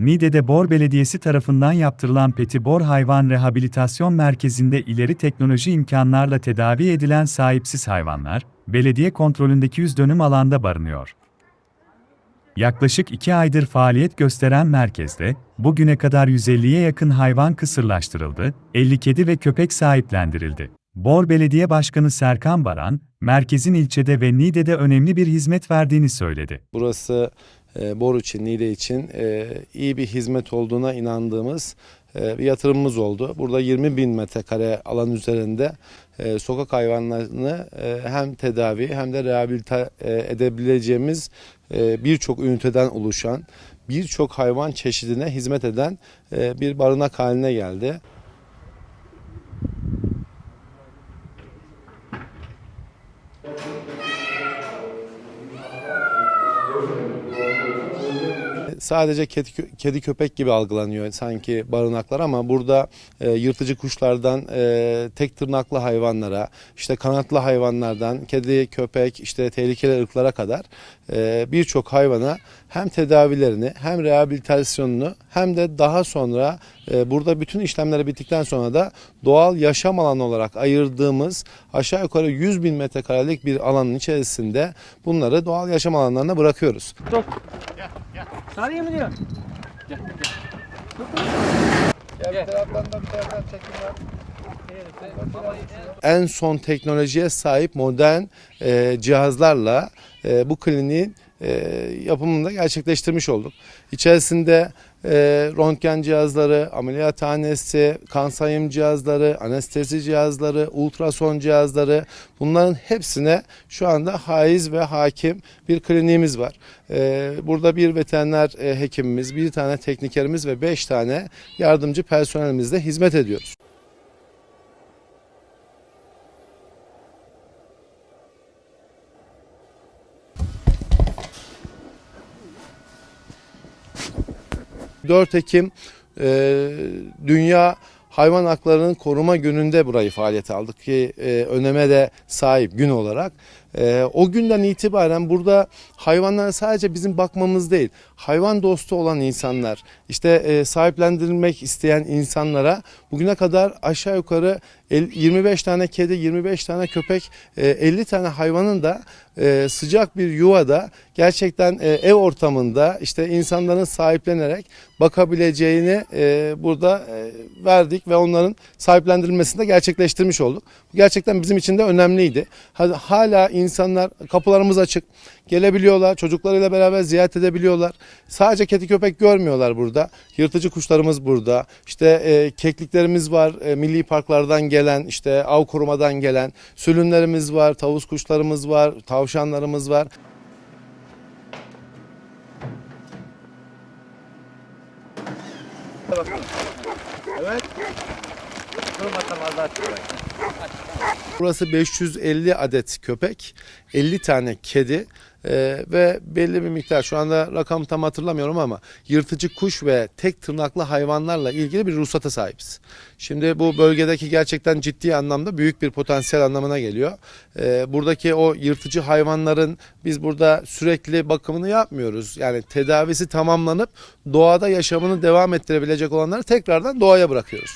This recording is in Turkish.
Niğde'de Bor Belediyesi tarafından yaptırılan Peti Bor Hayvan Rehabilitasyon Merkezi'nde ileri teknoloji imkanlarla tedavi edilen sahipsiz hayvanlar, belediye kontrolündeki 100 dönüm alanda barınıyor. Yaklaşık 2 aydır faaliyet gösteren merkezde, bugüne kadar 150'ye yakın hayvan kısırlaştırıldı, 50 kedi ve köpek sahiplendirildi. Bor Belediye Başkanı Serkan Baran, merkezin ilçede ve Niğde'de önemli bir hizmet verdiğini söyledi. Burası Bor için, Niğde için iyi bir hizmet olduğuna inandığımız e, bir yatırımımız oldu. Burada 20 bin metrekare alan üzerinde e, sokak hayvanlarını e, hem tedavi hem de rehabilite edebileceğimiz birçok üniteden oluşan, birçok hayvan çeşidine hizmet eden bir barınak haline geldi. Sadece kedi, kedi köpek gibi algılanıyor sanki barınaklar ama burada e, yırtıcı kuşlardan e, tek tırnaklı hayvanlara, işte kanatlı hayvanlardan kedi, köpek, işte tehlikeli ırklara kadar e, birçok hayvana hem tedavilerini hem rehabilitasyonunu hem de daha sonra e, burada bütün işlemleri bittikten sonra da doğal yaşam alanı olarak ayırdığımız aşağı yukarı 100 bin metrekarelik bir alanın içerisinde bunları doğal yaşam alanlarına bırakıyoruz. Sarıya mı diyor? en son teknolojiye sahip modern e, cihazlarla e, bu kliniğin e, yapımını da gerçekleştirmiş olduk. İçerisinde e, röntgen cihazları, ameliyathanesi, kan sayım cihazları, anestezi cihazları, ultrason cihazları bunların hepsine şu anda haiz ve hakim bir kliniğimiz var. E, burada bir veteriner e, hekimimiz, bir tane teknikerimiz ve beş tane yardımcı personelimizle hizmet ediyoruz. ...4 Ekim e, Dünya Hayvan Haklarının Koruma Günü'nde burayı faaliyete aldık ki e, öneme de sahip gün olarak. E, o günden itibaren burada hayvanlara sadece bizim bakmamız değil, hayvan dostu olan insanlar, işte e, sahiplendirilmek isteyen insanlara bugüne kadar aşağı yukarı el- 25 tane kedi, 25 tane köpek, e, 50 tane hayvanın da e, sıcak bir yuvada gerçekten e, ev ortamında işte insanların sahiplenerek bakabileceğini e, burada e, verdik ve onların sahiplendirilmesini de gerçekleştirmiş olduk. Bu gerçekten bizim için de önemliydi. Ha- Hala insanlar kapılarımız açık gelebiliyorlar çocuklarıyla beraber ziyaret edebiliyorlar. Sadece kedi köpek görmüyorlar burada. Yırtıcı kuşlarımız burada. İşte e, kekliklerimiz var. E, milli parklardan gelen işte av korumadan gelen sülünlerimiz var. Tavus kuşlarımız var. Tavşanlarımız var. Evet. Burası 550 adet köpek, 50 tane kedi e, ve belli bir miktar şu anda rakam tam hatırlamıyorum ama yırtıcı kuş ve tek tırnaklı hayvanlarla ilgili bir ruhsata sahibiz. Şimdi bu bölgedeki gerçekten ciddi anlamda büyük bir potansiyel anlamına geliyor. E, buradaki o yırtıcı hayvanların biz burada sürekli bakımını yapmıyoruz. Yani tedavisi tamamlanıp doğada yaşamını devam ettirebilecek olanları tekrardan doğaya bırakıyoruz.